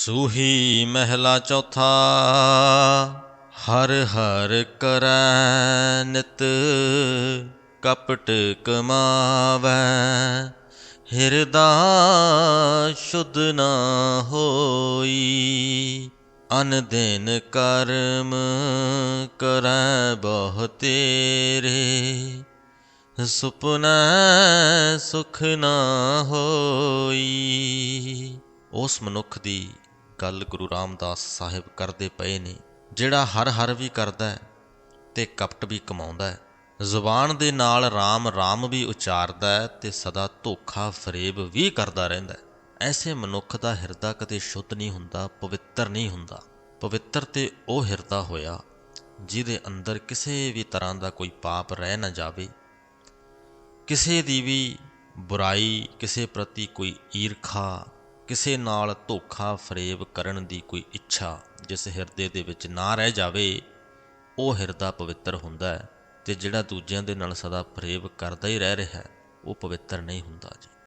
ਸੂਹੀ ਮਹਿਲਾ ਚੌਥਾ, ਹਰ ਹਰ ਕਰੈ ਨਿਤ ਕਪਟ ਕਮਾਵੈ। ਹਿਰਦਾ ਸ਼ੁੱਧ ਨਾ ਹੋਈ, ਅਨ ਦਿਨ ਕਰਮ ਕਰੈ ਬਹੁ ਤੇਰੇ। ਸੁਪਨੈ ਸੁਖ ਨਾ ਹੋਈ, ਉਸ ਮਨੁੱਖ ਦੀ ਗੱਲ ਗੁਰੂ ਰਾਮਦਾਸ ਸਾਹਿਬ ਕਰਦੇ ਪਏ ਨੇ, ਜਿਹੜਾ ਹਰ ਹਰ ਵੀ ਕਰਦਾ ਹੈ ਤੇ ਕਪਟ ਵੀ ਕਮਾਉਂਦਾ ਹੈ। ਜ਼ੁਬਾਨ ਦੇ ਨਾਲ ਰਾਮ ਰਾਮ ਵੀ ਉਚਾਰਦਾ ਹੈ ਤੇ ਸਦਾ ਧੋਖਾ ਫਰੇਬ ਵੀ ਕਰਦਾ ਰਹਿੰਦਾ ਹੈ। ਐਸੇ ਮਨੁੱਖ ਦਾ ਹਿਰਦਾ ਕਦੇ ਸ਼ੁੱਧ ਨਹੀਂ ਹੁੰਦਾ, ਪਵਿੱਤਰ ਨਹੀਂ ਹੁੰਦਾ। ਪਵਿੱਤਰ ਤੇ ਉਹ ਹਿਰਦਾ ਹੋਇਆ, ਜਿਹਦੇ ਅੰਦਰ ਕਿਸੇ ਵੀ ਤਰ੍ਹਾਂ ਦਾ ਕੋਈ ਪਾਪ ਰਹਿ ਨਾ ਜਾਵੇ। ਕਿਸੇ ਦੀ ਵੀ ਬੁਰਾਈ, ਕਿਸੇ ਪ੍ਰਤੀ ਕੋਈ ਈਰਖਾ ਕਿਸੇ ਨਾਲ ਧੋਖਾ ਫਰੇਬ ਕਰਨ ਦੀ ਕੋਈ ਇੱਛਾ ਜਿਸ ਹਿਰਦੇ ਦੇ ਵਿੱਚ ਨਾ ਰਹਿ ਜਾਵੇ, ਉਹ ਹਿਰਦਾ ਪਵਿੱਤਰ ਹੁੰਦਾ ਹੈ ਤੇ ਜਿਹੜਾ ਦੂਜਿਆਂ ਦੇ ਨਾਲ ਸਦਾ ਫਰੇਬ ਕਰਦਾ ਹੀ ਰਹਿ ਰਿਹਾ ਹੈ, ਉਹ ਪਵਿੱਤਰ ਨਹੀਂ ਹੁੰਦਾ ਜੀ।